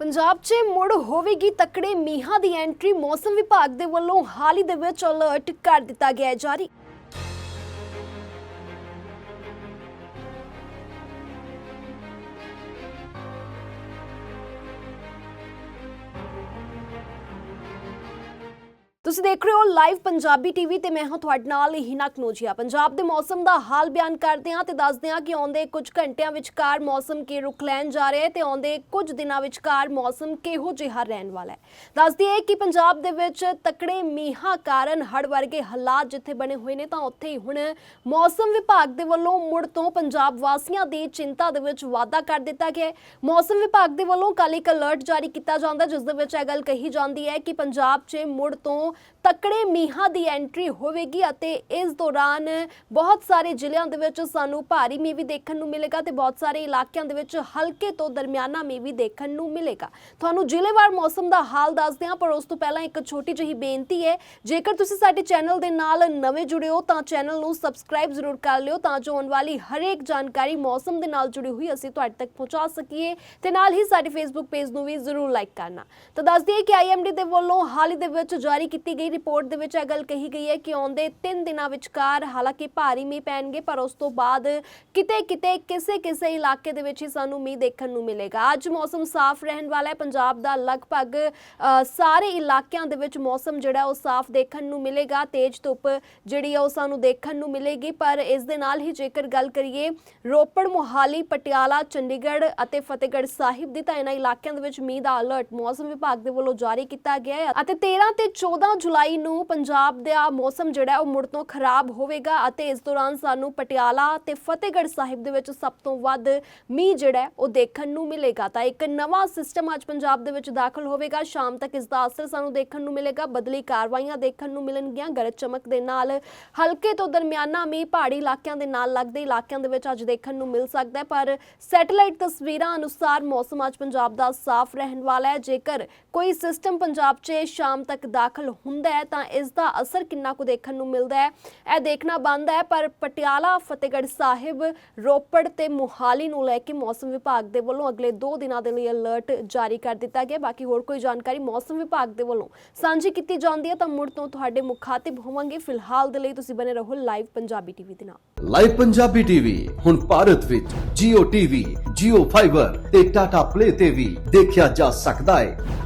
ਪੰਜਾਬ 'ਚ ਮੁੜ ਹੋਵੇਗੀ ਤਕੜੇ ਮੀਂਹਾਂ ਦੀ ਐਂਟਰੀ ਮੌਸਮ ਵਿਭਾਗ ਦੇ ਵੱਲੋਂ ਹਾਲ ਹੀ ਦੇ ਵਿੱਚ ਅਲਰਟ ਕਰ ਦਿੱਤਾ ਗਿਆ ਹੈ ਜਾਰੀ। ਤੁਸੀਂ ਦੇਖ ਰਹੇ ਹੋ ਲਾਈਵ ਪੰਜਾਬੀ ਟੀਵੀ ਤੇ ਮੈਂ ਹਾਂ ਤੁਹਾਡੇ ਨਾਲ ਹਿਨਾ ਕਨੋਜੀਆ। ਪੰਜਾਬ ਦੇ ਮੌਸਮ ਦਾ ਹਾਲ ਬਿਆਨ ਕਰਦੇ ਹਾਂ ਤੇ ਦੱਸਦੇ ਹਾਂ ਕਿ ਆਉਂਦੇ ਕੁਝ ਘੰਟਿਆਂ ਵਿਚਕਾਰ ਮੌਸਮ ਕੀ ਰੁਖ ਲੈਣ ਜਾ ਰਿਹਾ ਹੈ ਤੇ ਆਉਂਦੇ ਕੁਝ ਦਿਨਾਂ ਵਿਚਕਾਰ ਮੌਸਮ ਕਿਹੋ ਜਿਹਾ ਰਹਿਣ ਵਾਲਾ ਹੈ। ਦੱਸਦੀ ਹੈ ਕਿ ਪੰਜਾਬ ਦੇ ਵਿੱਚ ਤਕੜੇ ਮੀਂਹਾਂ ਕਾਰਨ ਹੜ੍ਹ ਵਰਗੇ ਹਾਲਾਤ ਜਿੱਥੇ ਬਣੇ ਹੋਏ ਨੇ ਤਾਂ ਉੱਥੇ ਹੀ ਹੁਣ ਮੌਸਮ ਵਿਭਾਗ ਦੇ ਵੱਲੋਂ ਮੁੜ ਤੋਂ ਪੰਜਾਬ ਵਾਸੀਆਂ ਦੀ ਚਿੰਤਾ ਦੇ ਵਿੱਚ ਵਾਧਾ ਕਰ ਦਿੱਤਾ ਗਿਆ ਹੈ। ਮੌਸਮ ਵਿਭਾਗ ਦੇ ਵੱਲੋਂ ਕੱਲ੍ਹ ਇੱਕ ਅਲਰਟ ਜਾਰੀ ਕੀਤਾ ਜਾਂਦਾ, ਜਿਸ ਦੇ ਵਿੱਚ ਇਹ ਗੱਲ ਕਹੀ ਜਾਂਦੀ ਹੈ ਕਿ ਪੰਜਾਬ 'ਚ ਮੁੜ ਤੋਂ ਤਕੜੇ ਮੀਂਹਾਂ ਦੀ ਐਂਟਰੀ ਹੋਵੇਗੀ ਅਤੇ ਇਸ ਦੌਰਾਨ ਬਹੁਤ ਸਾਰੇ ਜ਼ਿਲ੍ਹਿਆਂ ਦੇ ਵਿੱਚ ਸਾਨੂੰ ਭਾਰੀ ਮੀਂਹ ਵੀ ਦੇਖਣ ਨੂੰ ਮਿਲੇਗਾ ਤੇ ਬਹੁਤ ਸਾਰੇ ਇਲਾਕਿਆਂ ਦੇ ਵਿੱਚ ਹਲਕੇ ਤੋਂ ਦਰਮਿਆਨਾ ਮੀਂਹ ਵੀ ਦੇਖਣ ਨੂੰ ਮਿਲੇਗਾ। ਤੁਹਾਨੂੰ ਜ਼ਿਲ੍ਹੇਵਾਰ ਮੌਸਮ ਦਾ ਹਾਲ ਦੱਸਦੇ ਹਾਂ ਪਰ ਉਸ ਤੋਂ ਪਹਿਲਾਂ ਇੱਕ ਛੋਟੀ ਜਿਹੀ ਬੇਨਤੀ ਹੈ, ਜੇਕਰ ਤੁਸੀਂ ਸਾਡੇ ਚੈਨਲ ਦੇ ਨਾਲ ਨਵੇਂ ਜੁੜੇ ਹੋ, ਤਾਂ ਚੈਨਲ ਨੂੰ ਸਬਸਕ੍ਰਾਈਬ ਜ਼ਰੂਰ ਕਰ ਲਿਓ ਤਾਂ ਜੋ ਆਉਣ ਵਾਲੀ ਹਰੇਕ ਜਾਣਕਾਰੀ ਮੌਸਮ ਦੇ ਨਾਲ ਜੁੜੀ ਹੋਈ ਅਸੀਂ ਤੁਹਾਡੇ ਤੱਕ ਪਹੁੰਚਾ ਸਕੀਏ ਤੇ ਨਾਲ ਹੀ ਸਾਡੇ ਫੇਸਬੁੱਕ ਪੇਜ ਨੂੰ ਵੀ ਜ਼ਰੂਰ ਲਾਈਕ ਕਰਨਾ। ਤਾਂ ਦੱਸ ਦਈਏ ਕਿ ਆਈਐਮਡੀ ਦੇ ਵੱਲੋਂ ਹਾਲ ਹੀ ਦੇ ਵਿੱਚ ਜਾਰੀ ਕੀਤੀ ਕੀਤੀ ਗਈ ਰਿਪੋਰਟ ਦੇ ਵਿੱਚ ਇਹ ਗੱਲ ਕਹੀ ਗਈ ਹੈ ਕਿ ਆਉਂਦੇ 3 ਦਿਨਾਂ ਵਿਚਕਾਰ ਹਾਲਾਂਕਿ ਭਾਰੀ ਮੀਂਹ ਪੈਣਗੇ, ਪਰ ਉਸ ਤੋਂ ਬਾਅਦ ਕਿਤੇ ਕਿਤੇ ਕਿਸੇ ਕਿਸੇ ਇਲਾਕੇ ਦੇ ਵਿੱਚ ਹੀ ਸਾਨੂੰ ਮੀਂਹ ਦੇਖਣ ਨੂੰ ਮਿਲੇਗਾ। ਅੱਜ ਮੌਸਮ ਸਾਫ਼ ਰਹਿਣ ਵਾਲਾ ਹੈ। ਪੰਜਾਬ ਦਾ ਲਗਭਗ ਸਾਰੇ ਇਲਾਕਿਆਂ ਦੇ ਵਿੱਚ ਮੌਸਮ ਜਿਹੜਾ ਉਹ ਸਾਫ਼ ਦੇਖਣ ਨੂੰ ਮਿਲੇਗਾ। ਤੇਜ਼ ਧੁੱਪ ਜਿਹੜੀ ਆ ਉਹ ਸਾਨੂੰ ਦੇਖਣ ਨੂੰ ਮਿਲੇਗੀ। ਪਰ ਇਸ ਦੇ ਨਾਲ ਹੀ ਜੇਕਰ ਗੱਲ ਕਰੀਏ, ਰੋਪੜ, ਮੋਹਾਲੀ, ਪਟਿਆਲਾ, ਚੰਡੀਗੜ੍ਹ ਅਤੇ ਫਤਿਹਗੜ੍ਹ ਸਾਹਿਬ ਦੀ ਤਾਂ ਇਹਨਾਂ ਇਲਾਕਿਆਂ ਦੇ ਵਿੱਚ ਮੀਂਹ ਦਾ ਅਲਰਟ ਮੌਸਮ ਵਿਭਾਗ ਦੇ ਵੱਲੋਂ ਜਾਰੀ ਕੀਤਾ ਗਿਆ ਹੈ। ਅਤੇ 13 ਤੇ 14 ਜੁਲਾਈ ਨੂੰ ਪੰਜਾਬ ਦਾ ਮੌਸਮ ਜਿਹੜਾ ਉਹ ਮੁੜ ਤੋਂ ਖਰਾਬ ਹੋਵੇਗਾ ਅਤੇ ਇਸ ਦੌਰਾਨ ਸਾਨੂੰ ਪਟਿਆਲਾ ਤੇ ਫਤਿਹਗੜ੍ਹ ਸਾਹਿਬ ਦੇ ਵਿੱਚ ਸਭ ਤੋਂ ਵੱਧ ਮੀਂਹ ਜਿਹੜਾ ਉਹ ਦੇਖਣ ਨੂੰ ਮਿਲੇਗਾ। ਤਾਂ ਇੱਕ ਨਵਾਂ ਸਿਸਟਮ ਅੱਜ ਪੰਜਾਬ ਦੇ ਵਿੱਚ ਦਾਖਲ ਹੋਵੇਗਾ। ਸ਼ਾਮ ਤੱਕ ਇਸ ਦਾ ਅਸਰ ਸਾਨੂੰ ਦੇਖਣ ਨੂੰ ਮਿਲੇਗਾ। ਬਦਲੀ ਕਾਰਵਾਈਆਂ ਦੇਖਣ ਨੂੰ ਮਿਲਣਗੀਆਂ। ਗਰਜ ਚਮਕ ਦੇ ਨਾਲ ਹਲਕੇ ਤੋਂ ਦਰਮਿਆਨਾ ਮੀਂਹ ਪਹਾੜੀ ਇਲਾਕਿਆਂ ਦੇ ਨਾਲ ਲੱਗਦੇ ਇਲਾਕਿਆਂ ਦੇ ਵਿੱਚ ਅੱਜ ਦੇਖਣ ਨੂੰ ਮਿਲ ਸਕਦਾ ਹੈ। ਪਰ ਸੈਟੇਲਾਈਟ ਤਸਵੀਰਾਂ ਅਨੁਸਾਰ ਮੌਸਮ ਅੱਜ ਪੰਜਾਬ ਦਾ ਸਾਫ਼ ਰਹਿਣ ਵਾਲਾ ਹੈ। ਜੇਕਰ ਕੋਈ ਸਿਸਟਮ ਪੰਜਾਬ 'ਚ ਸ਼ਾਮ ਤੱਕ ਦਾਖਲ ਹੁੰਦਾ ਹੈ ਤਾਂ ਇਸ ਦਾ ਅਸਰ ਕਿੰਨਾ ਕੁ ਦੇਖਣ ਨੂੰ ਮਿਲਦਾ ਹੈ। ਇਹ ਦੇਖਣਾ ਬੰਦ ਹੈ ਪਰ ਪਟਿਆਲਾ ਫਤਿਹਗੜ੍ਹ ਸਾਹਿਬ ਰੋਪੜ ਤੇ ਮੁਹਾਲੀ ਨੂੰ ਲੈ ਕੇ ਮੌਸਮ ਵਿਭਾਗ ਦੇ ਵੱਲੋਂ ਅਗਲੇ 2 ਦਿਨਾਂ ਦੇ ਲਈ ਅਲਰਟ ਜਾਰੀ ਕਰ ਦਿੱਤਾ ਗਿਆ। ਬਾਕੀ ਹੋਰ ਕੋਈ ਜਾਣਕਾਰੀ ਮੌਸਮ ਵਿਭਾਗ ਦੇ ਵੱਲੋਂ ਸਾਂਝੀ ਕੀਤੀ ਜਾਂਦੀ ਹੈ ਤਾਂ ਮੁੜ ਤੋਂ ਤੁਹਾਡੇ ਮੁਖਾਤਿਬ ਹੋਵਾਂਗੇ। ਫਿਲਹਾਲ ਦੇ ਲਈ ਤੁਸੀਂ ਬਨੇ ਰਹੋ ਲਾਈਵ ਪੰਜਾਬੀ ਟੀਵੀ ਦੇ ਨਾਲ। ਲਾਈਵ ਪੰਜਾਬੀ ਟੀਵੀ ਹੁਣ ਭਾਰਤ ਵਿੱਚ Jio TV, Jio Fiber ਤੇ Tata Play ਤੇ ਵੀ ਦੇਖਿਆ ਜਾ ਸਕਦਾ ਹੈ।